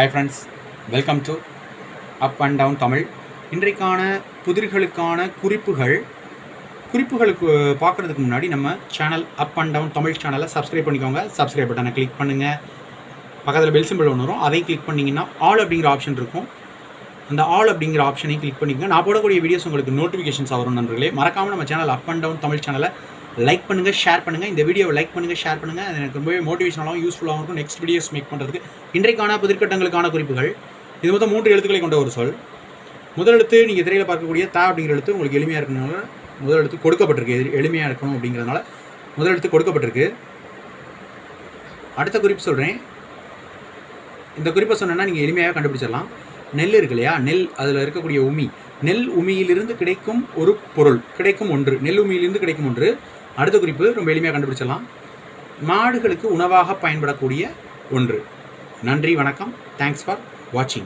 Hi friends welcome to up and down Tamil இன்றைக்கான புதிர்களுக்கான குறிப்புகள் குறிப்புகளுக்கு பார்க்குறதுக்கு முன்னாடி நம்ம channel up and down Tamil சேனலை சப்ஸ்கிரைப் பண்ணிக்கோங்க. சப்ஸ்கிரைப் பட்டனை கிளிக் பண்ணுங்கள் பக்கத்தில் பெல் சிம்பிள் ஒன்று வரும். அதையும் கிளிக் பண்ணிங்கன்னா ஆல் அப்படிங்கிற ஆப்ஷன் இருக்கும். அந்த ஆல் அப்படிங்கிற ஆப்ஷனையும் கிளிக் பண்ணிக்கோங்க. நான் போடக்கூடிய வீடியோஸ் உங்களுக்கு நோட்டிஃபிகேஷன்ஸ் வரும் நண்பர்களே. மறக்காமல் நம்ம channel up and down Tamil சேனலை லைக் பண்ணுங்கள் ஷேர் பண்ணுங்கள் இந்த வீடியோவை லைக் பண்ணுங்கள் ஷேர் பண்ணுங்கள் அது எனக்கு ரொம்பவே மோட்டிவேஷனாகவும் யூஸ்ஃபுல்லாகவும் இருக்கும். நெக்ஸ்ட் வீடியோஸ் மேக் பண்ணுறதுக்கு இன்றைக்கான புதிர்கட்டங்களுக்கான குறிப்புகள். இது மொத்தம் மூன்று எழுத்துக்களை கொண்ட ஒரு சொல். முதல் எழுத்து நீங்கள் திரையில் பார்க்கக்கூடிய தா அப்படிங்கிற எழுத்து உங்களுக்கு எளிமையாக இருக்கணும்னால முதல் எழுத்து கொடுக்கப்பட்டிருக்கு. எது- எளிமையாக இருக்கணும் அப்படிங்கிறதுனால முதல் எழுத்து கொடுக்கப்பட்டிருக்கு. அடுத்த குறிப்பு சொல்கிறேன் இந்த குறிப்பை சொன்னேன்னா நீங்கள் எளிமையாக கண்டுபிடிச்சிடலாம். நெல் இருக்கு இல்லையா? நெல் அதில் இருக்கக்கூடிய உமி. நெல் உமியிலிருந்து கிடைக்கும் ஒரு பொருள். கிடைக்கும் ஒன்று. நெல் உமியிலிருந்து கிடைக்கும் ஒன்று. அடுத்த குறிப்பு ரொம்ப எளிமையாக கண்டுபிடிச்சிடலாம். மாடுகளுக்கு உணவாக பயன்படக்கூடிய ஒன்று. நன்றி வணக்கம். தேங்க்ஸ் ஃபார் வாட்சிங்